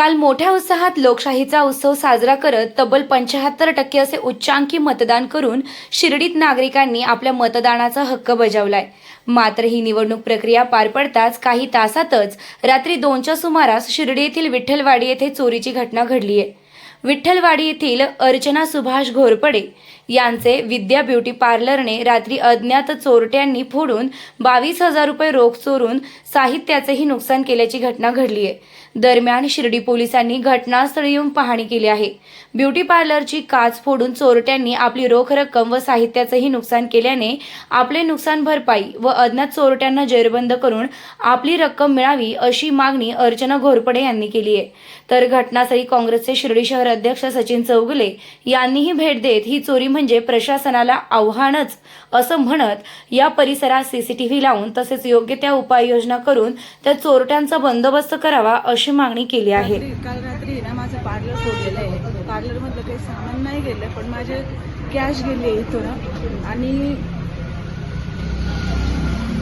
काल मोठ्या उत्साहात लोकशाहीचा उत्सव साजरा करत तब्बल पंच्याहत्तर टक्के असे उच्चांकी मतदान करून शिर्डीत नागरिकांनी आपल्या मतदानाचा हक्क बजावलाय. मात्र ही निवडणूक प्रक्रिया पार पडताच काही तासातच रात्री दोनच्या सुमारास शिर्डी येथील विठ्ठलवाडी येथे चोरीची घटना घडली आहे विठ्ठलवाडी येथील अर्चना सुभाष घोरपडे यांचे विद्या ब्युटी पार्लरने रात्री अज्ञात चोरट्यांनी फोडून बावीस हजार रुपये रोख चोरून साहित्याचेही नुकसान केल्याची घटना घडली आहे. दरम्यान शिर्डी पोलिसांनी घटनास्थळी येऊन पाहणी केली आहे. ब्युटी पार्लरची काच फोडून चोरट्यांनी आपली रोख रक्कम व साहित्याचेही नुकसान केल्याने आपले नुकसान भरपाई व अज्ञात चोरट्यांना जेरबंद करून आपली रक्कम मिळावी अशी मागणी अर्चना घोरपडे यांनी केली आहे. तर घटनास्थळी काँग्रेसचे शिर्डी शहर अध्यक्ष सचिन चौगुले यांनीही भेट देत ही चोरी म्हणजे प्रशासनाला आव्हानच. असं म्हणत या परिसरात सीसीटीव्ही लावून तसेच योग्य त्या उपाययोजना करून त्या चोरट्यांचा बंदोबस्त करावा अशी मागणी केली आहे. काल रात्री ना माझं पार्लर सोडलेलं आहे. पार्लर मधलं काही सामान नाही गेलं पण माझे कॅश गेली इथून आणि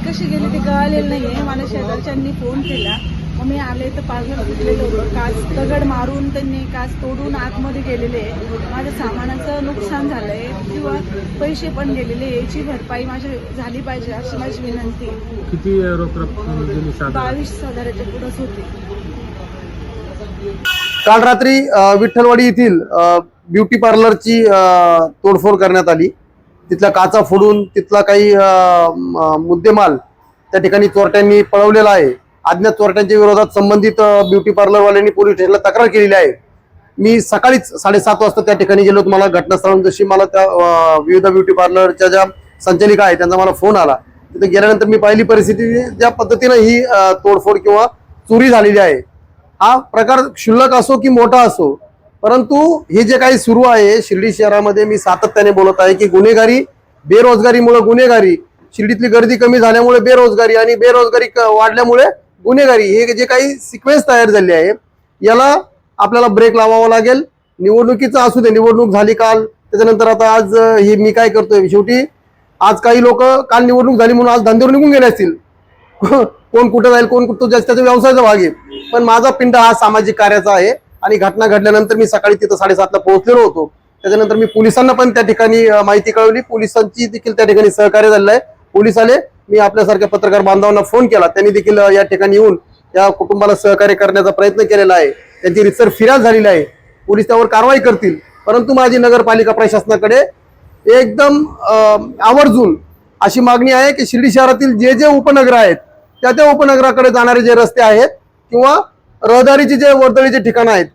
कशी गेली ते कळालेलं नाहीये. मला शेजारच्यांनी फोन केला. मग मी आले तर पार्लर फुटलेलं होतं काच दगड मारून त्यांनी काच तोडून आतमध्ये गेलेले आहे. माझ्या सामानाचं नुकसान झालंय किंवा पैसे पण गेलेले आहे. याची भरपाई माझी झाली पाहिजे अशी माझी विनंती आहे. किती रोख रक्कम बावीस हजाराच्या पुढंच होते काल रात्री विठ्ठलवाडी येथील ब्युटी पार्लरची तोडफोड करण्यात आली तिथल्या काचा फोडून तिथला काही मुद्देमाल त्या ठिकाणी चोरट्यांनी पळवलेला आहे अज्ञात चोरट्यांच्या विरोधात संबंधित ब्युटी पार्लरवाल्यांनी पोलीस स्टेशनला तक्रार केलेली आहे. मी सकाळीच साडेसात वाजता त्या ठिकाणी गेलो. होतो मला घटनास्थळावरून जशी मला त्या विविध ब्युटी पार्लरच्या ज्या संचालिका आहेत त्यांचा मला फोन आला. तिथे गेल्यानंतर मी पाहिली परिस्थिती ज्या पद्धतीनं ही तोडफोड किंवा चोरी झालेली आहे. हा प्रकार क्षुल्लक असो की मोठा असो परंतु हे जे काही सुरू आहे शिर्डी शहरामध्ये मी सातत्याने बोलत आहे की गुन्हेगारी बेरोजगारीमुळे गुन्हेगारी शिर्डीतली गर्दी कमी झाल्यामुळे बेरोजगारी आणि बेरोजगारी क- वाढल्यामुळे गुन्हेगारी हे जे काही सिक्वेन्स तयार झाली आहे याला आपल्याला ब्रेक लावावा लागेल. निवडणुकीचं असू दे निवडणूक झाली काल त्याच्यानंतर आता आज हे मी काय करतोय? शेवटी आज काही लोक काल निवडणूक झाली म्हणून आज धंद्यावर निघून गेले असतील. कोण कुठं जाईल कोण कुठं जाईल त्याचा व्यवसायाचा भाग आहे. पण माझा पिंड हा सामाजिक कार्याचा आहे आणि घटना घडल्यानंतर मी सकाळी तिथं साडेसातला पोहोचलेलो होतो. त्याच्यानंतर मी पोलिसांना पण त्या ठिकाणी माहिती कळवली. पोलिसांची देखील त्या ठिकाणी सहकार्य झालेलं आहे. पोलीस आले मी आपल्यासारख्या पत्रकार बांधवांना फोन केला. त्यांनी देखील या ठिकाणी येऊन या कुटुंबाला सहकार्य करण्याचा प्रयत्न केलेला आहे. त्यांची रितसर फिर्याद झालेली आहे. पोलीस त्यावर कारवाई करतील. परंतु माझी नगरपालिका प्रशासनाकडे एकदम आवर्जून अशी मागणी आहे की शिर्डी शहरातील जे जे उपनगर आहेत त्या त्या उपनगराकडे जाणारे जे रस्ते आहेत किंवा रहदारीचे जे वर्दळीचे ठिकाणं आहेत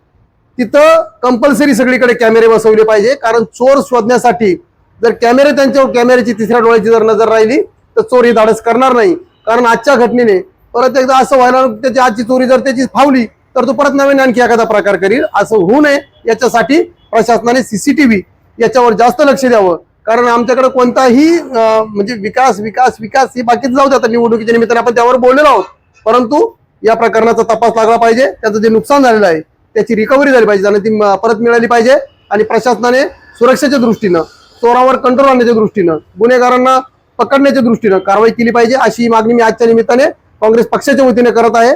तिथं कंपल्सरी सगळीकडे कॅमेरे बसवले पाहिजे. कारण चोर शोधण्यासाठी जर कॅमेरे त्यांच्यावर कॅमेऱ्याची तिसऱ्या डोळ्याची जर नजर राहिली तर चोरी धाडस करणार नाही. कारण आजच्या घटनेने परत एकदा असं व्हायला त्याची आजची चोरी जर त्याची फावली तर तो परत नवीन आणखी एखादा प्रकार करील. असं होऊ नये. याच्यासाठी प्रशासनाने सीसीटीव्ही याच्यावर जास्त लक्ष द्यावं. कारण आमच्याकडे कोणताही म्हणजे विकास विकास विकास हे बाकीच जाऊ दे आता निवडणुकीच्या निमित्ताने आपण त्यावर बोललेलो आहोत. परंतु या प्रकरणाचा तपास लागला पाहिजे. त्याचं जे नुकसान झालेलं आहे त्याची रिकव्हरी झाली पाहिजे. आणि ती परत मिळाली पाहिजे. आणि प्रशासनाने सुरक्षेच्या दृष्टीनं चोरावर कंट्रोल आणण्याच्या दृष्टीनं गुन्हेगारांना पकडण्याच्या दृष्टीनं कारवाई केली पाहिजे अशी मागणी मी आजच्या निमित्ताने काँग्रेस पक्षाच्या वतीने करत आहे.